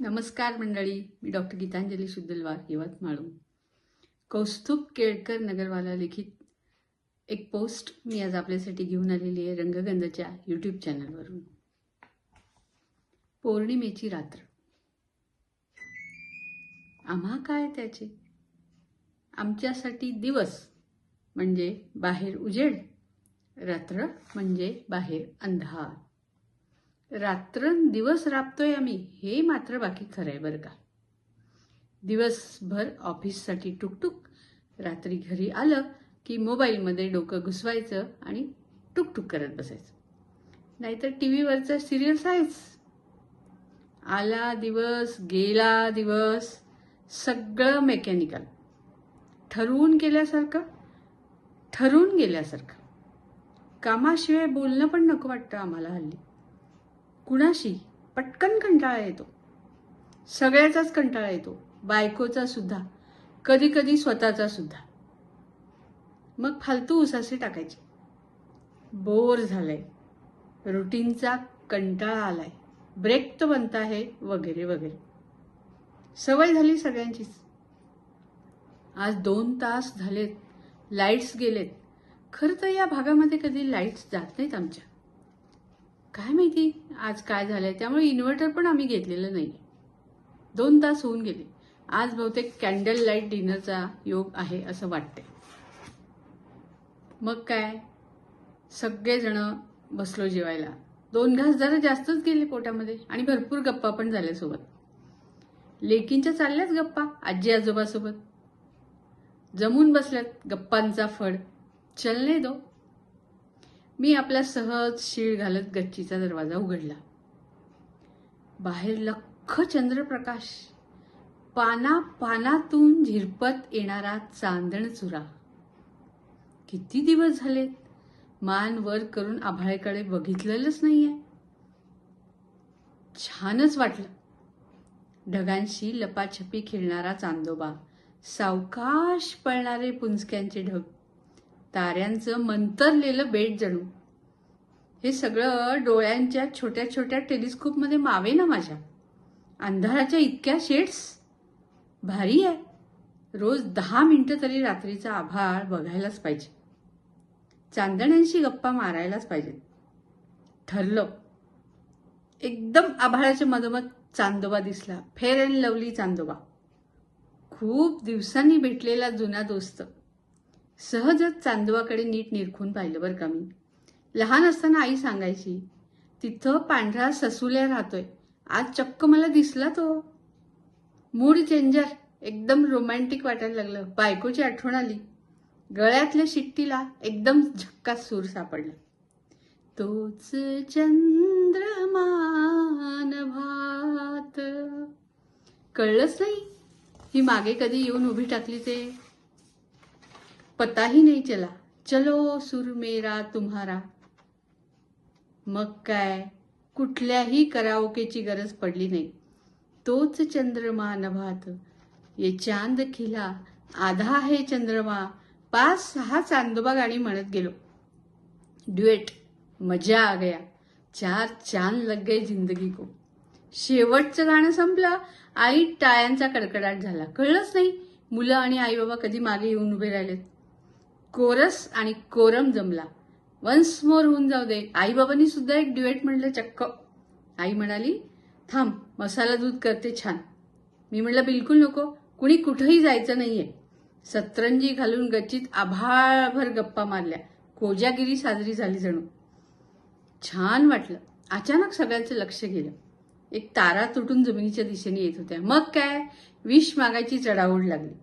नमस्कार मंडळी मी डॉक्टर गीतांजली शुद्धलवार यवतमाळू कौस्तुभ केळकर नगरवाला लिखित एक पोस्ट मी आज आपल्यासाठी घेऊन आलेली आहे रंगगंधच्या यूट्यूब चॅनलवरून पौर्णिमेची रात्र. आम्हा काय त्याचे? आमच्यासाठी दिवस म्हणजे बाहेर उजेड रात्र म्हणजे बाहेर अंधार. रात्रंदिवस राबतोय आम्ही हे मात्र बाकी खरंय बरं का. दिवसभर ऑफिससाठी टुकटुक रात्री घरी आलं की मोबाईलमध्ये डोकं घुसवायचं आणि टुकटुक करत बसायचं. नाहीतर टी व्हीवरचं सिरियल्स आहेच आला दिवस गेला दिवस सगळं मेकॅनिकल. ठरवून केल्यासारखं ठरवून गेल्यासारखं. कामाशिवाय बोलणं पण नको वाटतं आम्हाला हल्ली. कुणाशी पटकन कंटाळा येतो. सगळ्याचाच कंटाळा येतो. बायकोचा सुद्धा. कधी कधी स्वतःचा सुद्धा. मग फालतू उसासे टाकायचे. बोर झालंय. रुटीनचा कंटाळा आलाय. ब्रेक तो बनता आहे वगैरे वगैरे. सवय झाली सगळ्यांचीच. आज दोन तास झालेत. लाईट्स गेलेत. खरं तर या भागामध्ये कधी लाईट्स जात नाहीत आमच्या. काय माहिती? आज काय झालंय? त्यामुळे इन्व्हर्टर पण आम्ही घेतलेलं नाही. दोन तास होऊन गेले. आज बहुतेक कॅन्डल लाइट डिनरचा योग आहे असं वाटतंय. मग काय? सगळेजण बसलो जेवायला. दोन घास जरा जास्तच गेले पोटामध्ये आणि भरपूर गप्पा पण झाल्या सोबत लेकींच्या चालल्याच गप्पा आजी आजोबासोबत. जमून बसल्यात गप्पांचा फड. चलने दो. मी आपला सहज शीळ घालत गच्चीचा दरवाजा उघडला. बाहेर लख चंद्रप्रकाश. पाना पानातून झिरपत येणारा चांदण चुरा. किती दिवस झालेत? मान वर करून आभाळेकडे बघितलेलंच नाहीये. छानच वाटलं. ढगांशी लपाछपी खेळणारा चांदोबा. सावकाश पळणारे पुंजक्यांचे ढग. ताऱ्यांचं मंतरलेलं बेट जणू हे सगळं डोळ्यांच्या छोट्या छोट्या टेलिस्कोपमध्ये मावे ना माझ्या. अंधाराच्या इतक्या शेड्स? भारी आहे. रोज दहा मिनिटं तरी रात्रीचा आभाळ बघायलाच पाहिजे. चांदण्यांशी गप्पा मारायलाच पाहिजेत. ठरलं. एकदम आभाळाच्या मधोमध चांदोबा दिसला. फेर अँड लवली चांदोबा. खूप दिवसांनी भेटलेला जुना दोस्त. सहजच चांदवाकडे नीट निरखून पाहिलं बरं का मी. लहान असताना आई सांगायची तिथं पांढरा ससुल्या राहतोय. आज चक्क मला दिसला तो. मूड चेंजर एकदम रोमॅन्टिक वाटायला लागलं. बायकोची आठवण आली. गळ्यातल्या शिट्टीला एकदम झक्का सूर सापडला. तोच चंद्रमान भात. कळलंच नाही. ही मागे कधी येऊन उभी टाकली ते. पताही नाही चला। चलो सुर मेरा तुम्हारा। मग काय? कुठल्याही कराओकेची गरज पडली नाही. तोच चंद्रमा नभात. ये चांद खिला आधा आहे चंद्रमा. पाच सहा चांदोबा गाणी म्हणत गेलो. ड्युएट मजा आ गया. चार चांद लग गए जिंदगी को. शेवटचं गाणं संपलं. आई टाळ्यांचा कडकडाट झाला. कळलंच नाही. मुलं आणि आई बाबा कधी मागे येऊन उभे राहिलेत. कोरस आणि कोरम जमला. वन्स मोर होऊन जाऊ दे. आई बाबांनी सुद्धा एक ड्युएट म्हणलं चक्क. आई म्हणाली थांब मसाला दूध करते छान. मी म्हणलं बिलकुल नको. कुणी कुठंही जायचं नाहीये. सतरंजी घालून गच्चीत आभाळभर गप्पा मारल्या. कोजागिरी साजरी झाली जणू. छान वाटलं. अचानक सगळ्यांचं लक्ष गेलं. एक तारा तुटून जमिनीच्या दिशेने येत होत्या. मग काय? विष मागायची चढाओढ लागली.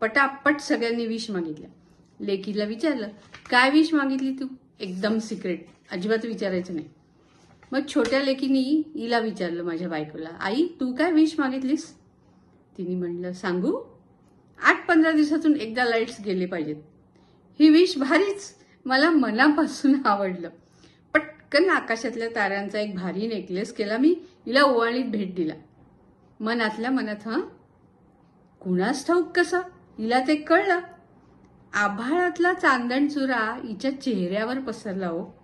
पटापट सगळ्यांनी विष मागितल्या लेकीला विचारलं काय विष मागितली तू? एकदम सिक्रेट अजिबात विचारायचं नाही. मग छोट्या लेकीनी हिला विचारलं माझ्या बायकोला आई तू काय विष मागितलीस? तिने म्हणलं सांगू? आठ पंधरा दिवसातून एकदा लाईट्स गेले पाहिजेत. ही विष भारीच. मला मनापासून आवडलं. पटकन आकाशातल्या ताऱ्यांचा एक भारी नेकलेस केला मी. हिला ओवाळीत भेट दिला. मनातल्या मनात हं? कुणास ठाऊक कसं? हिला ते कळलं. आभाळातला चांदण चुरा हिच्या चेहऱ्यावर पसरला हो.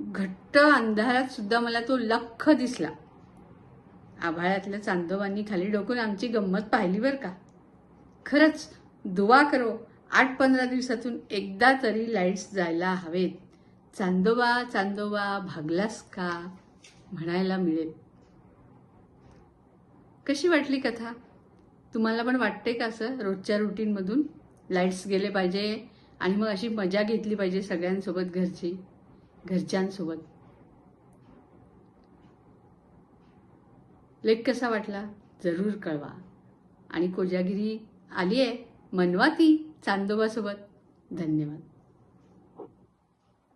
घट्ट अंधारात सुद्धा मला तो लख दिसला. आभाळातल्या चांदोबांनी खाली डोकून आमची गंमत पाहिली बरं का? खरंच दुवा करो. आठ पंधरा दिवसातून एकदा तरी लाईट्स जायला हवेत. चांदोबा चांदोबा भागलास का? म्हणायला मिळेल. कशी वाटली कथा? तुम्हाला पण वाटते का असं रोजच्या रुटीनमधून लाईट्स गेले पाहिजे आणि मग अशी मजा घेतली पाहिजे सगळ्यांसोबत घरची घरच्यांसोबत. लेख कसा वाटला? जरूर कळवा. आणि कोजागिरी आली आहे मनवा ती चांदोबासोबत. धन्यवाद.